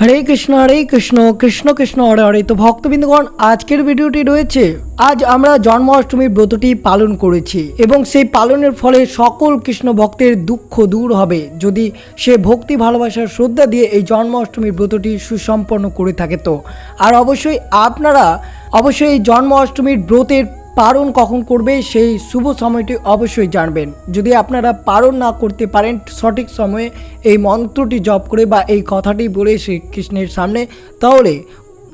হরে কৃষ্ণ হরে কৃষ্ণ কৃষ্ণ কৃষ্ণ, হরে হরে। তো ভক্তবৃন্দগণ, আজকের ভিডিওটি রয়েছে, আজ আমরা জন্মাষ্টমীর ব্রতটি পালন করেছি এবং সেই পালনের ফলে সকল কৃষ্ণ ভক্তের দুঃখ দূর হবে। যদি সে ভক্তি ভালোবাসার শ্রদ্ধা দিয়ে এই জন্মাষ্টমীর ব্রতটি সুসম্পন্ন করে থাকে তো। আর অবশ্যই আপনারা অবশ্যই এই জন্মাষ্টমীর ব্রতের পালন কখন করবে সেই শুভ সময়টি অবশ্যই জানবেন। যদি আপনারা পারণ না করতে পারেন, সঠিক সময়ে এই মন্ত্রটি জপ করে বা এই কথাটি বলে শ্রীকৃষ্ণের সামনে, তাহলে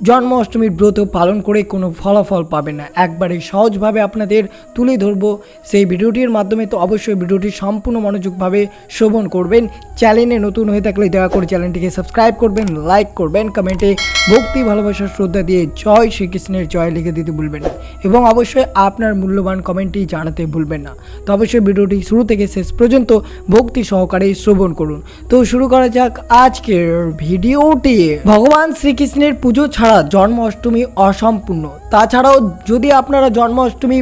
জন্মাষ্টমীর ব্রত পালন করে কোনো ফলাফল পাবেন না। একবারে সহজভাবে আপনাদের তুলে ধরবো। সেই ভিডিওটির মাধ্যমে তো অবশ্যই ভিডিওটি সম্পূর্ণ মনোযোগভাবে শ্রবণ করবেন। চ্যানেলে নতুন হয়ে থাকলে দয়া করে চ্যানেলটিকে সাবস্ক্রাইব করবেন, লাইক করবেন, কমেন্টে ভক্তি, ভালোবাসা, শ্রদ্ধা দিয়ে জয় শ্রীকৃষ্ণের জয় লিখে দিতে ভুলবেন না। এবং অবশ্যই আপনার মূল্যবান কমেন্টটি জানাতে ভুলবেন না। তো অবশ্যই ভিডিওটি শুরু থেকে শেষ পর্যন্ত ভক্তি সহকারে শ্রবণ করুন। তো শুরু করা যাক আজকের ভিডিওটি। ভগবান শ্রীকৃষ্ণের পুজো ছাড়া জন্মাষ্টমী অসম্পূর্ণ। তাছাড়াও যদি আপনারা জন্মাষ্টমী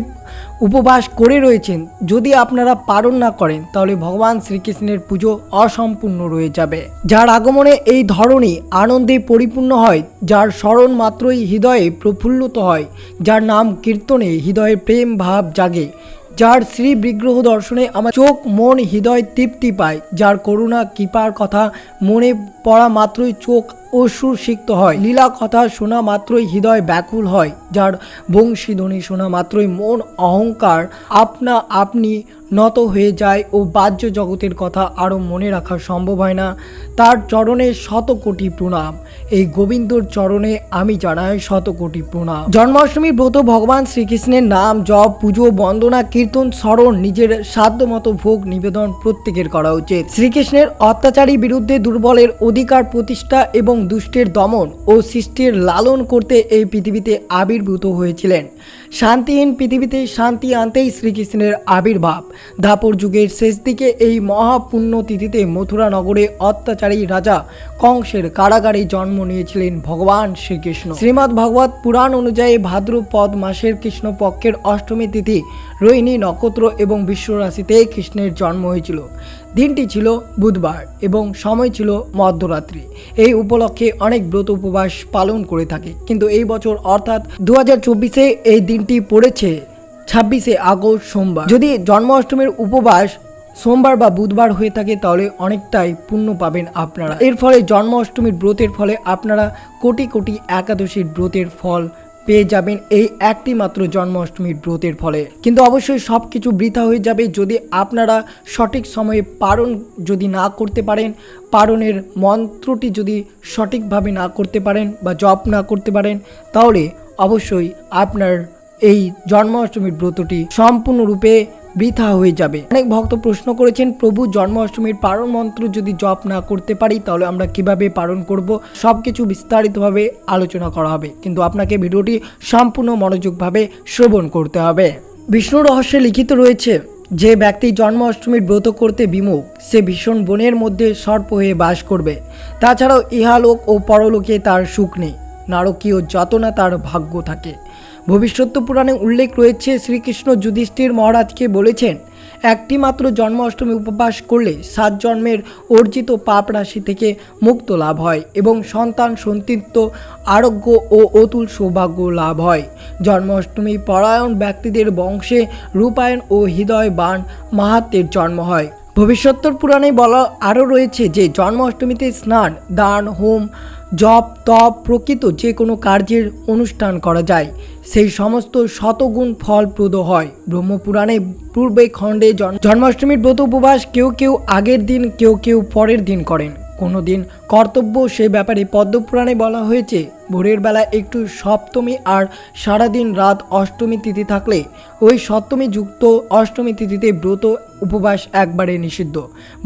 উপবাস করে রয়েছেন, যদি আপনারা পালন না করেন, তাহলে ভগবান শ্রীকৃষ্ণের পুজো অসম্পূর্ণ রয়ে যাবে। যার আগমনে এই ধরনই আনন্দে পরিপূর্ণ হয়, যার স্মরণ মাত্রই হৃদয়ে প্রফুল্লিত হয়, যার নাম কীর্তনে হৃদয়ে প্রেম ভাব জাগে, যার শ্রী বিগ্রহ দর্শনে আমার চোখ, মন, হৃদয় তৃপ্তি পায়, যার করুণা, কৃপার কথা মনে পড়া মাত্রই চোখ অসুর সিক্ত হয়। লীলা কথা শোনা মাত্রই হৃদয় ব্যাকুল হয়, যার বংশীধ্বনি শোনা মাত্রই মন অহংকার আপনা আপনি নত হয়ে যায় ও বাহ্য জগতের কথা আরও মনে রাখা সম্ভব হয় না। তার চরণে শত কোটি প্রণাম। এই গোবিন্দর চরণে আমি জানাই শত কোটি প্রণাম। জন্মাষ্টমী ব্রত ভগবান শ্রীকৃষ্ণের নাম জপ, পুজো, বন্দনা, কীর্তন, স্মরণ, নিজের সাধ্যমতো ভোগ নিবেদন প্রত্যেকের করা উচিত। শ্রীকৃষ্ণের অত্যাচারী বিরুদ্ধে দুর্বলের অধিকার প্রতিষ্ঠা এবং দুষ্টের দমন ও সৃষ্টির লালন করতে এই পৃথিবীতে আবির্ভূত হয়েছিলেন। শান্তিহীন পৃথিবীতে শান্তি আনতেই শ্রীকৃষ্ণের আবির্ভাব। দাপর যুগের শেষ দিকে এই মহাপুণ্য তিথিতে মথুরা নগরে অত্যাচারী রাজা কংসের কারাগারে জন্ম নিয়েছিলেন ভগবান শ্রীকৃষ্ণ। শ্রীমদ্ ভগবত পুরাণ অনুযায়ী ভাদ্রপদ মাসের কৃষ্ণপক্ষের অষ্টমী তিথি রোহিণী নক্ষত্র এবং বিশ্বরাশিতে কৃষ্ণের জন্ম হয়েছিল। দিনটি ছিল বুধবার এবং সময় ছিল মধ্যরাত্রি। এই উপলক্ষে অনেক ব্রত উপবাস পালন করে থাকে। কিন্তু এই বছর অর্থাৎ দু এই দিনটি পড়েছে ছাব্বিশে আগস্ট সোমবার। যদি জন্মাষ্টমীর উপবাস সোমবার বা বুধবার হয়ে থাকে তাহলে অনেকটাই পুণ্য পাবেন আপনারা। এর ফলে জন্মাষ্টমীর ব্রতের ফলে আপনারা কোটি কোটি একাদশীর ব্রতের ফল পেয়ে যাবেন এই একটি মাত্র জন্মাষ্টমীর ব্রতের ফলে। কিন্তু অবশ্যই সব কিছু বৃথা হয়ে যাবে যদি আপনারা সঠিক সময়ে পারণ যদি না করতে পারেন, পারণের মন্ত্রটি যদি সঠিকভাবে না করতে পারেন বা জপ না করতে পারেন, তাহলে অবশ্যই আপনার এই জন্মাষ্টমীর ব্রতটি সম্পূর্ণরূপে বৃথা হয়ে যাবে। অনেক ভক্ত প্রশ্ন করেছেন, প্রভু, জন্মাষ্টমীর পালন মন্ত্র যদি জপ না করতে পারি, তাহলে আমরা কীভাবে পালন করব? সব কিছু বিস্তারিতভাবে আলোচনা করা হবে। কিন্তু আপনাকে ভিডিওটি সম্পূর্ণ মনোযোগভাবে শ্রবণ করতে হবে। বিষ্ণু রহস্যে লিখিত রয়েছে, যে ব্যক্তি জন্মাষ্টমীর ব্রত করতে বিমুখ, সে ভীষণ বনের মধ্যে সর্প হয়ে বাস করবে। তাছাড়াও ইহালোক ও পরলোকে তার সুখ নেই। নারকীয় যাতনা তার ভাগ্য থাকে। ভবিষ্যৎ পুরাণে উল্লেখ রয়েছে, শ্রীকৃষ্ণ যুধিষ্ঠির মহারাজকে বলেছেন, একটি মাত্র জন্মাষ্টমী উপবাস করলে সাত জন্মের অর্জিত পাপ রাশি থেকে মুক্ত লাভ হয় এবং সন্তান সন্তিত্ব আরোগ্য ও অতুল সৌভাগ্য লাভ হয়। জন্মাষ্টমী পরায়ণ ব্যক্তিদের বংশে রূপায়ণ ও হৃদয় হৃদয়বান মাহাত্মের জন্ম হয়। ভবিষ্যত্তর পুরাণে বলা আরও রয়েছে যে জন্মাষ্টমীতে স্নান, দান, হোম জপ, তপ প্রকৃত যে কোনো কার্যের অনুষ্ঠান করা যায়। সেই সমস্ত শতগুণ ফলপ্রদ হয়। ব্রহ্মপুরাণে পূর্বে খণ্ডে জন- জন্মাষ্টমীর ব্রত উপবাস কেউ কেউ আগের দিন, কেউ কেউ পরের দিন করেন। কোনো দিন কর্তব্য সে ব্যাপারে পদ্মপুরাণে বলা হয়েছে, ভোরের বেলা একটু সপ্তমী আর সারাদিন রাত অষ্টমী তিথি থাকলে। ওই সপ্তমী যুক্ত অষ্টমী তিথিতে ব্রত উপবাস একবারে নিষিদ্ধ।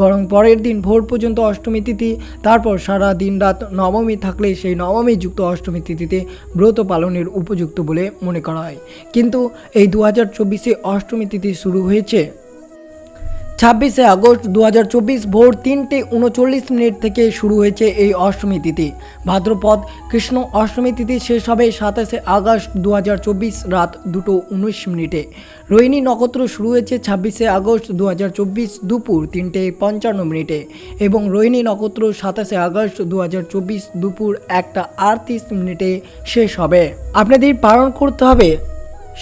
বরং পরের দিন ভোর পর্যন্ত অষ্টমী তিথি, তারপর সারা দিন রাত নবমী থাকলে সেই নবমী যুক্ত অষ্টমী তিথিতে ব্রত পালনের উপযুক্ত বলে মনে করা হয়। কিন্তু এই দু হাজার চব্বিশে অষ্টমী তিথি শুরু হয়েছে। ছাব্বিশে আগস্ট দু হাজার চব্বিশ ভোর তিনটে উনচল্লিশ মিনিট থেকে শুরু হয়েছে এই অষ্টমী তিথি। ভাদ্রপদ কৃষ্ণ অষ্টমী তিথি শেষ হবে সাতাশে আগস্ট দু হাজার চব্বিশ রাত দুটো উনিশ মিনিটে। রোহিণী নক্ষত্র শুরু হয়েছে ছাব্বিশে আগস্ট দু হাজার চব্বিশ দুপুর তিনটে পঞ্চান্ন মিনিটে এবং রোহিণী নক্ষত্র সাতাশে আগস্ট দু হাজার চব্বিশ দুপুর একটা আটত্রিশ মিনিটে শেষ হবে। আপনাদের পালন করতে হবে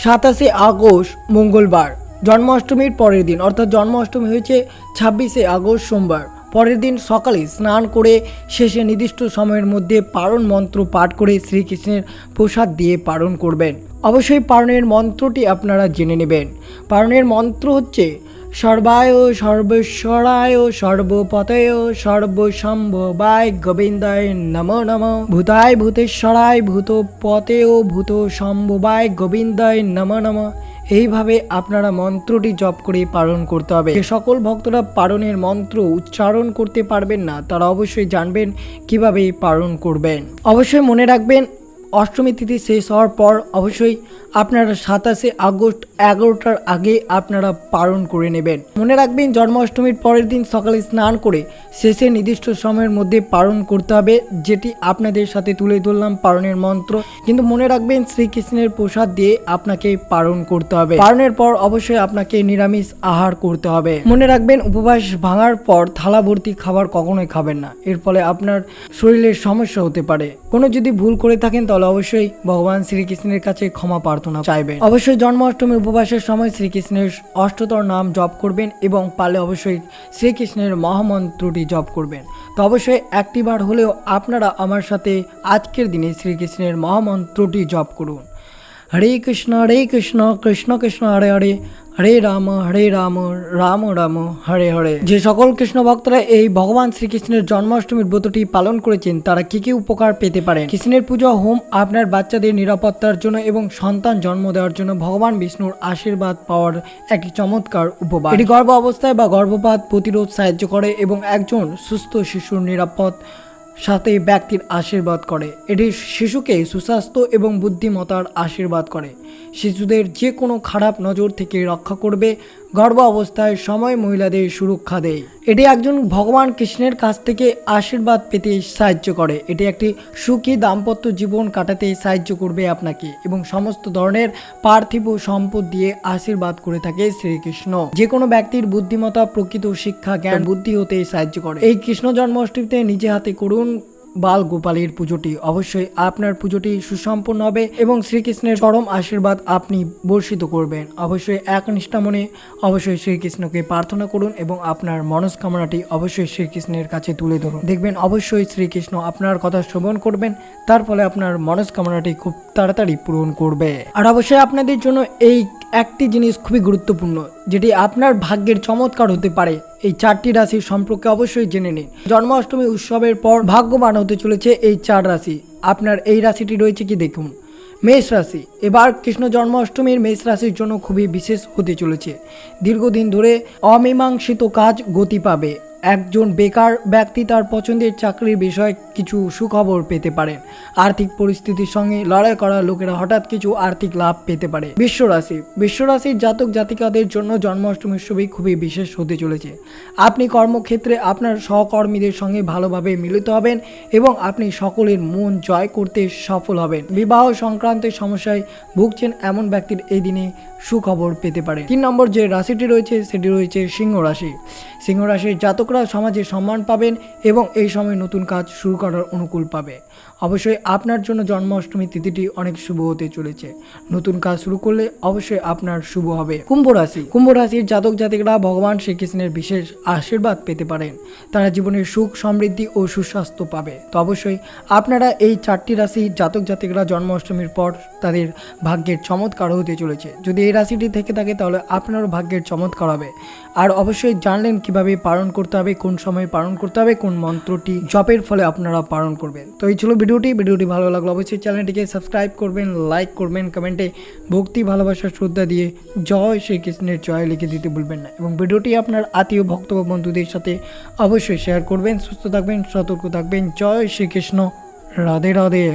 সাতাশে আগস্ট মঙ্গলবার। জন্মাষ্টমীর পরের দিন, অর্থাৎ জন্মাষ্টমী হয়েছে ছাব্বিশে আগস্ট সোমবার। পরের দিন সকালে স্নান করে শেষে নির্দিষ্ট সময়ের মধ্যে পারণ মন্ত্র পাঠ করে শ্রীকৃষ্ণের প্রসাদ দিয়ে পালন করবেন। অবশ্যই পারণের মন্ত্রটি আপনারা জেনে নেবেন। পারণের মন্ত্র হচ্ছে, সর্বায় সর্বেশ্বরায় সর্বপতয় সর্বসম্ভবায় গোবিন্দায় নম নম। ভূতায় ভূতেশ্বরায় ভূত পতেও ভূত সম্ভবায় গোবিন্দায় নম নম। এইভাবে আপনারা মন্ত্রটি জপ করে পালন করতে হবে। যে সকল ভক্তরা পালনের মন্ত্র উচ্চারণ করতে পারবেন না, তারা অবশ্যই জানবেন কীভাবে পালন করবেন। অবশ্যই মনে রাখবেন, অষ্টমী তিথি শেষ হওয়ার পর অবশ্যই আপনারা সাতাশে আগস্ট এগারোটার আগে আপনারা পালন করে নেবেন। মনে রাখবেন, জন্মাষ্টমীর পরের দিন সকালে স্নান করে শেষে নির্দিষ্ট সময়ের মধ্যে পালন করতে হবে, যেটি আপনাদের সাথে তুলে ধরলাম পালনের মন্ত্র। কিন্তু মনে রাখবেন, শ্রীকৃষ্ণের প্রসাদ দিয়ে আপনাকে পালন করতে হবে। পালনের পর অবশ্যই আপনাকে নিরামিষ আহার করতে হবে। মনে রাখবেন, উপবাস ভাঙার পর থালা ভর্তি খাবার কখনোই খাবেন না। এর ফলে আপনার শরীরের সমস্যা হতে পারে। কোনো যদি ভুল করে থাকেন, তাহলে অবশ্যই ভগবান শ্রীকৃষ্ণের কাছে ক্ষমা প্রার্থনা চাইবেন। অবশ্যই জন্মাষ্টমী উপবাসের সময় শ্রীকৃষ্ণের অষ্টতর নাম জপ করবেন এবং পালে অবশ্যই শ্রীকৃষ্ণের মহামন্ত্রটি জপ করবেন। তো অবশ্যই একটি বার হলেও আপনারা আমার সাথে আজকের দিনে শ্রীকৃষ্ণের মহামন্ত্রটি জপ করুন। হরে কৃষ্ণ হরে কৃষ্ণ কৃষ্ণ কৃষ্ণ, হরে হরে। হরে রাম হরে রাম রাম রাম, হরে হরে। যে সকল কৃষ্ণ ভক্তরা এই ভগবান শ্রীকৃষ্ণের জন্মাষ্টমীর ব্রতটি পালন করেছেন, তারা কি কি উপকার পেতে পারেন? কৃষ্ণের পুজো, হোম আপনার বাচ্চাদের নিরাপত্তার জন্য এবং সন্তান জন্ম দেওয়ার জন্য ভগবান বিষ্ণুর আশীর্বাদ পাওয়ার একটি চমৎকার উপবাস। এটি গর্ভ অবস্থায় বা গর্ভপাত প্রতিরোধ সাহায্য করে এবং একজন সুস্থ শিশুর নিরাপদ সাথে ব্যক্তির আশীর্বাদ করে। এটি শিশুকে সুস্বাস্থ্য এবং বুদ্ধিমতার আশীর্বাদ করে। শিশুদের যে কোনো খারাপ নজর থেকে রক্ষা করবে গর্ভ অবস্থায় সময় মহিলাদের সুরক্ষা দেয়। এটি একজন ভগবান কৃষ্ণের কাছ থেকে আশীর্বাদ পেতে সাহায্য করে। এটি একটি সুখী দাম্পত্য জীবন কাটাতে সাহায্য করবে আপনাকে এবং সমস্ত ধরনের পার্থিব সম্পদ দিয়ে আশীর্বাদ করে থাকে শ্রীকৃষ্ণ। যে কোনো ব্যক্তির বুদ্ধিমতা প্রকৃত শিক্ষা, জ্ঞান, বুদ্ধি হতে সাহায্য করে। এই কৃষ্ণ জন্মাষ্টমীতে নিজে হাতে করুন বাল গোপালের পুজোটি। অবশ্যই আপনার পুজোটি সুসম্পন্ন হবে এবং শ্রীকৃষ্ণের চরম আশীর্বাদ আপনি বর্ষিত করবেন। অবশ্যই একনিষ্ঠা মনে অবশ্যই শ্রীকৃষ্ণকে প্রার্থনা করুন এবং আপনার মনস্কামনাটি অবশ্যই শ্রীকৃষ্ণের কাছে তুলে ধরুন। দেখবেন অবশ্যই শ্রীকৃষ্ণ আপনার কথা শ্রবণ করবেন, তার ফলে আপনার মনস্কামনাটি খুব তাড়াতাড়ি পূরণ করবে। আর অবশ্যই আপনাদের জন্য এই একটি জিনিস খুবই গুরুত্বপূর্ণ, যেটি আপনার ভাগ্যের চমৎকার হতে পারে। এই চারটি রাশির সম্পর্কে অবশ্যই জেনে নিন। জন্মাষ্টমী উৎসবের পর ভাগ্যবান হতে চলেছে এই চার রাশি। আপনার এই রাশিটি রয়েছে কি দেখুন? মেষ রাশি। এবার কৃষ্ণ জন্মাষ্টমীর মেষ রাশির জন্য খুবই বিশেষ হতে চলেছে। দীর্ঘদিন ধরে অমীমাংসিত কাজ গতি পাবে। একজন বেকার ব্যক্তি তার পছন্দের চাকরির বিষয়ে কিছু সুখবর পেতে পারেন আর্থিক পরিস্থিতির সঙ্গে লড়াই করা লোকেরা হঠাৎ কিছু আর্থিক লাভ পেতে পারে। বিশ্বরাশি। বিশ্বরাশির জাতক জাতিকাদের জন্য জন্মাষ্টমী উৎসবই খুবই বিশেষ হতে চলেছে। আপনি কর্মক্ষেত্রে আপনার সহকর্মীদের সঙ্গে ভালোভাবে মিলিত হবেন এবং আপনি সকলের মন জয় করতে সফল হবেন। বিবাহ সংক্রান্ত সমস্যায় ভুগছেন এমন ব্যক্তির এই দিনে সুখবর পেতে পারে। তিন নম্বর যে রাশিটি রয়েছে, সেটি রয়েছে সিংহ রাশি সিংহ রাশির জাতকরা সমাজে সম্মান পাবেন এবং এই সময় নতুন কাজ শুরু করার অনুকূল পাবে। অবশ্যই আপনার জন্য জন্মাষ্টমী তিথিটি অনেক শুভ হতে চলেছে। নতুন কাজ শুরু করলে অবশ্যই আপনার শুভ হবে। কুম্ভ রাশি। কুম্ভ রাশির জাতক জাতিকরা ভগবান শ্রীকৃষ্ণের বিশেষ আশীর্বাদ পেতে পারেন। তারা জীবনের সুখ, সমৃদ্ধি ও সুস্বাস্থ্য পাবে। তো অবশ্যই আপনারা এই চারটি রাশি জাতক জাতিকরা জন্মাষ্টমীর পর তাদের ভাগ্যের চমৎকার হতে চলেছে। যদি এই রাশিটি থেকে থাকে তাহলে আপনারও ভাগ্যের চমৎকার হবে। আর অবশ্যই জানলেন কীভাবে পালন করতে হবে, কোন সময় পালন করতে হবে, কোন মন্ত্রটি জপের ফলে আপনারা পালন করবেন। তো এই ছিল ভিডিওটি ভিডিওটি ভালো লাগল অবশ্যই চ্যানেলটিকে সাবস্ক্রাইব করবেন, লাইক করবেন, কমেন্টে ভক্তি, ভালোবাসা, শ্রদ্ধা দিয়ে জয় শ্রীকৃষ্ণের জয় লিখে দিতে ভুলবেন না। এবং ভিডিওটি আপনার আত্মীয়, ভক্ত বা বন্ধুদের সাথে অবশ্যই শেয়ার করবেন, সুস্থ থাকবেন, সতর্ক থাকবেন। জয় শ্রীকৃষ্ণ। রাধে রাধে।